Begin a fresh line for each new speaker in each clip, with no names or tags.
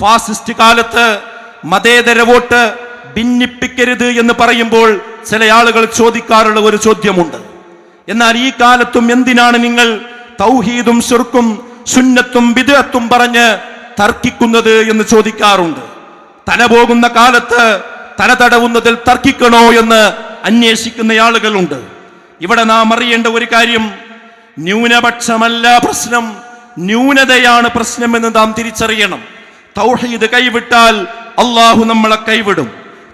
Fascist കാലത്ത് മതേതര vote ഭിന്നിപ്പിക്കരുത് എന്ന് പറയുമ്പോൾ ചില ആളുകൾ ചോദിക്കാറുള്ള ഒരു ചോദ്യമുണ്ട്. എന്നാൽ ഈ കാലത്തും എന്തിനാണ് നിങ്ങൾ തൗഹീദും ശുർക്കും സുന്നത്തും വിദഗ്ധത്തും പറഞ്ഞ് തർക്കിക്കുന്നത് എന്ന് ചോദിക്കാറുണ്ട്? തല പോകുന്ന കാലത്ത് തല തടവുന്നതിൽ തർക്കിക്കണോ എന്ന് അന്വേഷിക്കുന്ന ആളുകളുണ്ട്. ഇവിടെ നാം അറിയേണ്ട ഒരു കാര്യം ന്യൂനപക്ഷമല്ല പ്രശ്നം ന്യൂനതയാണ് പ്രശ്നമെന്ന് നാം തിരിച്ചറിയണം. തൗഹീദ് കൈവിട്ടാൽ അള്ളാഹു നമ്മളെ കൈവിടും.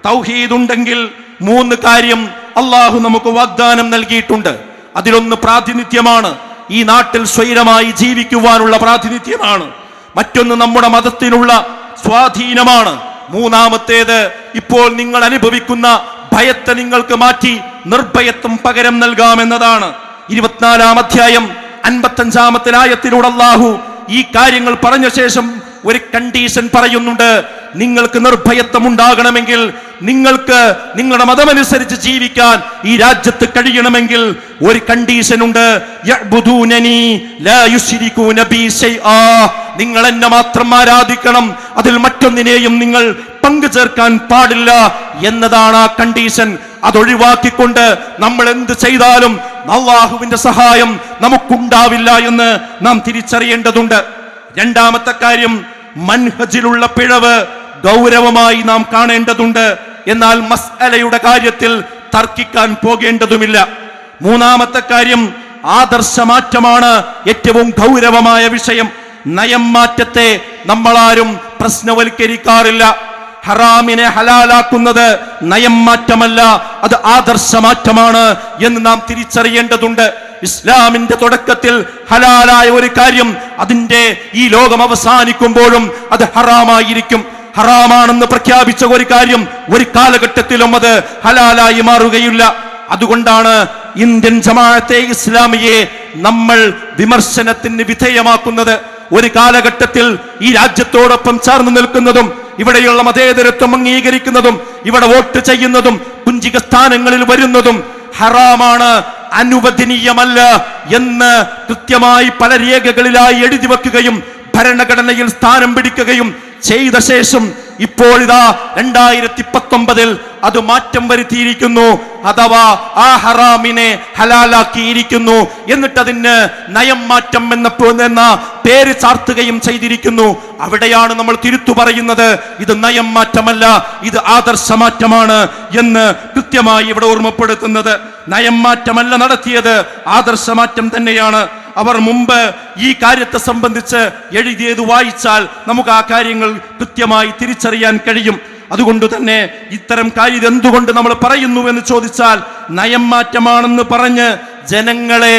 തൗഹീദ് ഉണ്ടെങ്കിൽ മൂന്ന് കാര്യം അള്ളാഹു നമുക്ക് വാഗ്ദാനം നൽകിയിട്ടുണ്ട്. അതിലൊന്ന് പ്രാതിനിധ്യമാണ്. ഈ നാട്ടിൽ സ്വൈരമായി ജീവിക്കുവാനുള്ള പ്രാതിനിധ്യമാണ്. മറ്റൊന്ന് നമ്മുടെ മതത്തിനുള്ള സ്വാധീനമാണ്. മൂന്നാമത്തേത് ഇപ്പോൾ നിങ്ങൾ അനുഭവിക്കുന്ന ഭയത്തെ നിങ്ങൾക്ക് മാറ്റി നിർഭയത്വം പകരം നൽകാമെന്നതാണ്. ഇരുപത്തിനാലാം അധ്യായം അൻപത്തഞ്ചാമത്തെ ആയത്തിലൂടെ അള്ളാഹു ഈ കാര്യങ്ങൾ പറഞ്ഞ ശേഷം ഒരു കണ്ടീഷൻ പറയുന്നുണ്ട്. നിങ്ങൾക്ക് നിർഭയത്വം ഉണ്ടാകണമെങ്കിൽ നിങ്ങൾക്ക് നിങ്ങളുടെ മതമനുസരിച്ച് ജീവിക്കാൻ ഈ രാജ്യത്ത് കഴിയണമെങ്കിൽ ഒരു കണ്ടീഷൻ ഉണ്ട്. നിങ്ങൾ എന്നെ മാത്രം ആരാധിക്കണം. അതിൽ മറ്റൊന്നിനെയും നിങ്ങൾ പങ്കു ചേർക്കാൻ പാടില്ല എന്നതാണ് ആ കണ്ടീഷൻ. അതൊഴിവാക്കിക്കൊണ്ട് നമ്മൾ എന്ത് ചെയ്താലും അള്ളാഹുവിന്റെ സഹായം നമുക്കുണ്ടാവില്ല എന്ന് നാം തിരിച്ചറിയേണ്ടതുണ്ട്. രണ്ടാമത്തെ കാര്യം മൻഹജിലുള്ള പിഴവ് ഗൗരവമായി നാം കാണേണ്ടതുണ്ട്. എന്നാൽ മസ്അലയുടെ കാര്യത്തിൽ തർക്കിക്കാൻ പോകേണ്ടതുമില്ല. മൂന്നാമത്തെ കാര്യം ആദർശമാറ്റമാണ് ഏറ്റവും ഗൗരവമായ വിഷയം. നയം മാറ്റത്തെ നമ്മളാരും പ്രശ്നവൽക്കരിക്കാറില്ല. ഹറാമിനെ ഹലാലാക്കുന്നത് നയം മാറ്റമല്ല അത് ആദർശമാറ്റമാണ് എന്ന് നാം തിരിച്ചറിയേണ്ടതുണ്ട്. ഇസ്ലാമിന്റെ തുടക്കത്തിൽ ഹലാലായ ഒരു കാര്യം അതിന്റെ ഈ ലോകം അവസാനിക്കുമ്പോഴും അത് ഹറാമായിരിക്കും. ഹറാമാണെന്ന് പ്രഖ്യാപിച്ച ഒരു കാര്യം ഒരു കാലഘട്ടത്തിലും അത് ഹലാലായി മാറുകയില്ല. അതുകൊണ്ടാണ് ഇന്ത്യൻ ജമാഅത്തെ ഇസ്ലാമിയെ നമ്മൾ വിമർശനത്തിന് വിധേയമാക്കുന്നത്. ഒരു കാലഘട്ടത്തിൽ ഈ രാജ്യത്തോടൊപ്പം ചേർന്ന് നിൽക്കുന്നതും ഇവിടെയുള്ള മതേതരത്വം അംഗീകരിക്കുന്നതും ഇവിടെ വോട്ട് ചെയ്യുന്നതും കുഞ്ചിക സ്ഥാനങ്ങളിൽ വരുന്നതും ഹറാമാണ് അനുവദനീയമല്ല എന്ന് കൃത്യമായി പല രേഖകളിലായി എഴുതി വെക്കുകയും ഭരണഘടനയിൽ സ്ഥാനം പിടിക്കുകയും ചെയ്ത ശേഷം ഇപ്പോൾ ഇതാ രണ്ടായിരത്തി പത്തൊമ്പതിൽ അത് മാറ്റം വരുത്തിയിരിക്കുന്നു. അഥവാ ആ ഹറാമിനെ ഹലാലാക്കിയിരിക്കുന്നു. എന്നിട്ട് അതിന് നയം മാറ്റം എന്ന പേര് ചാർത്തുകയും ചെയ്തിരിക്കുന്നു. അവിടെയാണ് നമ്മൾ തിരുത്തു പറയുന്നത് ഇത് നയം മാറ്റമല്ല ഇത് ആദർശ മാറ്റമാണ് എന്ന് കൃത്യമായി ഇവിടെ ഓർമ്മപ്പെടുത്തുന്നത്. നയം മാറ്റമല്ല നടത്തിയത് ആദർശ മാറ്റം തന്നെയാണ്. അവർ മുമ്പ് ഈ കാര്യത്തെ സംബന്ധിച്ച് എഴുതിയത് വായിച്ചാൽ നമുക്ക് ആ കാര്യങ്ങൾ കൃത്യമായി തിരിച്ചറിയാൻ കഴിയും. അതുകൊണ്ട് തന്നെ ഇത്തരം കാര്യം എന്തുകൊണ്ട് നമ്മൾ പറയുന്നു എന്ന് ചോദിച്ചാൽ നയം മാറ്റമാണെന്ന് പറഞ്ഞ് ജനങ്ങളെ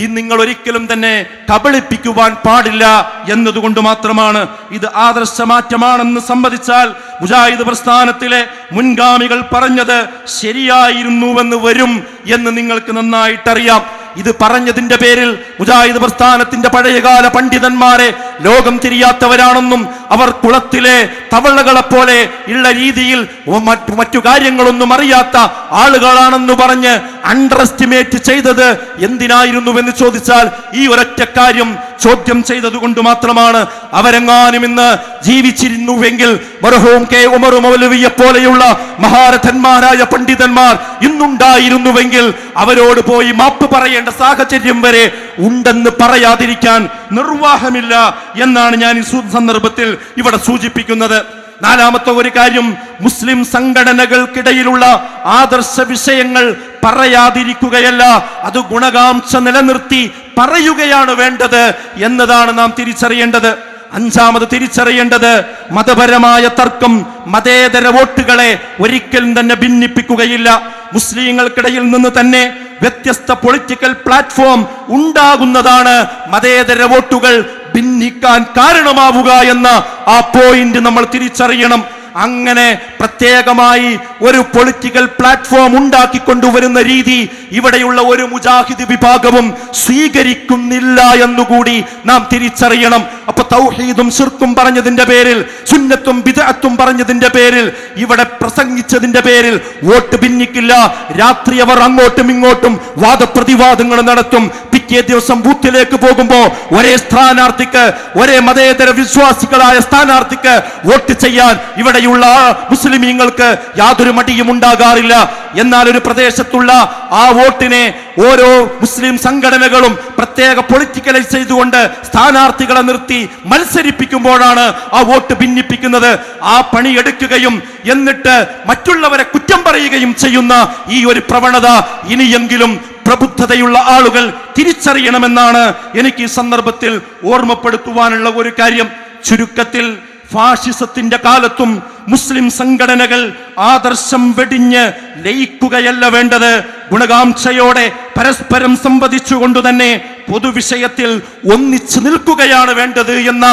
ഈ നിങ്ങൾ ഒരിക്കലും തന്നെ കബളിപ്പിക്കുവാൻ പാടില്ല എന്നതുകൊണ്ട് മാത്രമാണ് ഇത് ആദർശമാറ്റമാണെന്ന് സമ്മതിച്ചാൽ മുജാഹിദ് പ്രസ്ഥാനത്തിലെ മുൻഗാമികൾ പറഞ്ഞത് ശരിയായിരുന്നുവെന്ന് വരും എന്ന് നിങ്ങൾക്ക് നന്നായിട്ടറിയാം. ഇത് പറഞ്ഞതിന്റെ പേരിൽ മുജാഹിദ് പ്രസ്ഥാനത്തിന്റെ പഴയകാല പണ്ഡിതന്മാരെ ലോകം തിരിയാത്തവരാണെന്നും അവർ കുളത്തിലെ തവളകളെ പോലെ ഉള്ള രീതിയിൽ മറ്റു മറ്റു കാര്യങ്ങളൊന്നും അറിയാത്ത ആളുകളാണെന്ന് പറഞ്ഞ് അണ്ടർ എസ്റ്റിമേറ്റ് ചെയ്തത് എന്തിനായിരുന്നുവെന്ന് ചോദിച്ചാൽ ഈ ഒരൊറ്റ കാര്യം ചോദ്യം ചെയ്തത് കൊണ്ട് മാത്രമാണ് അവരെങ്ങാനും ഇന്ന് ജീവിച്ചിരുന്നുവെങ്കിൽ മർഹൂം കെ ഉമർ മൗലവിയെ പോലെയുള്ള മഹാരഥന്മാരായ പണ്ഡിതന്മാർ ഇന്നുണ്ടായിരുന്നുവെങ്കിൽ അവരോട് പോയി മാപ്പ് പറയേണ്ട സാഹചര്യം വരെ ഉണ്ടെന്ന് പറയാതിരിക്കാൻ നിർവാഹമില്ല എന്നാണ് ഞാൻ ഈ സന്ദർഭത്തിൽ ഇവിടെ സൂചിപ്പിക്കുന്നത്. നാലാമത്തെ ഒരു കാര്യം മുസ്ലിം സംഘടനകൾക്കിടയിലുള്ള ആദർശ വിഷയങ്ങൾ പറയാതിരിക്കുകയല്ല അത് ഗുണകാംക്ഷ നിലനിർത്തി പറയുകയാണ് വേണ്ടത് എന്നതാണ് നാം തിരിച്ചറിയേണ്ടത്. അഞ്ചാമത് തിരിച്ചറിയേണ്ടത് മതപരമായ തർക്കം മതേതര വോട്ടുകളെ ഒരിക്കലും തന്നെ ഭിന്നിപ്പിക്കുകയില്ല. മുസ്ലിങ്ങൾക്കിടയിൽ നിന്ന് തന്നെ വ്യത്യസ്ത പൊളിറ്റിക്കൽ പ്ലാറ്റ്ഫോം ഉണ്ടാകുന്നതാണ് മതേതര വോട്ടുകൾ ഭിന്നിക്കാൻ കാരണമാവുക എന്ന ആ പോയിന്റ് നമ്മൾ തിരിച്ചറിയണം. അങ്ങനെ പ്രത്യേകമായി ഒരു പൊളിറ്റിക്കൽ പ്ലാറ്റ്ഫോം ഉണ്ടാക്കിക്കൊണ്ടുവരുന്ന രീതി ഇവിടെയുള്ള ഒരു മുജാഹിദ് വിഭാഗവും സ്വീകരിക്കുന്നില്ല എന്നുകൂടി നാം തിരിച്ചറിയണം. അപ്പൊ തൗഹീദും ശിർക്കും പറഞ്ഞതിന്റെ പേരിൽ സുന്നത്തും ബിദഅത്തും പറഞ്ഞതിന്റെ പേരിൽ ഇവിടെ പ്രസംഗിച്ചതിന്റെ പേരിൽ വോട്ട് ഭിന്നിക്കില്ല. രാത്രി അവർ അങ്ങോട്ടും ഇങ്ങോട്ടും വാദപ്രതിവാദങ്ങൾ നടത്തും. പിറ്റേ ദിവസം ബൂത്തിലേക്ക് പോകുമ്പോ ഒരേ സ്ഥാനാർത്ഥിക്ക് ഒരേ മതേതര വിശ്വാസികളായ സ്ഥാനാർത്ഥിക്ക് വോട്ട് ചെയ്യാൻ ഇവിടെയുള്ള മുസ്ലിമീങ്ങൾക്ക് യാതൊരു മടിയും ഉണ്ടാകാറില്ല. എന്നാൽ ഒരു പ്രദേശത്തുള്ള ആ വോട്ടിനെ ഓരോ മുസ്ലിം സംഘടനകളും പ്രത്യേക പൊളിറ്റിക്കലൈസ് ചെയ്തുകൊണ്ട് സ്ഥാനാർത്ഥികളെ നിർത്തി മത്സരിപ്പിക്കുമ്പോഴാണ് ആ വോട്ട് ഭിന്നിപ്പിക്കുന്നത്. ആ പണിയെടുക്കുകയും എന്നിട്ട് മറ്റുള്ളവരെ കുറ്റം പറയുകയും ചെയ്യുന്ന ഈ ഒരു പ്രവണത ഇനിയെങ്കിലും പ്രബുദ്ധതയുള്ള ആളുകൾ തിരിച്ചറിയണമെന്നാണ് എനിക്ക് ഈ സന്ദർഭത്തിൽ ഓർമ്മപ്പെടുത്തുവാനുള്ള ഒരു കാര്യം. ചുരുക്കത്തിൽ ഫാഷിസത്തിന്റെ കാലത്തും മുസ്ലിം സംഘടനകൾ ആദർശം വെടിഞ്ഞ് ലയിക്കുകയല്ല വേണ്ടത്. ഗുണകാംക്ഷയോടെ പരസ്പരം സംവദിച്ചുകൊണ്ട് തന്നെ പൊതുവിഷയത്തിൽ ഒന്നിച്ചു നിൽക്കുകയാണ് വേണ്ടത് എന്ന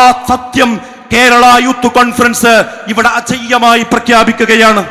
ആ സത്യം കേരള യൂത്ത് കോൺഫറൻസ് ഇവിടെ അജയ്യമായി പ്രഖ്യാപിക്കുകയാണ്.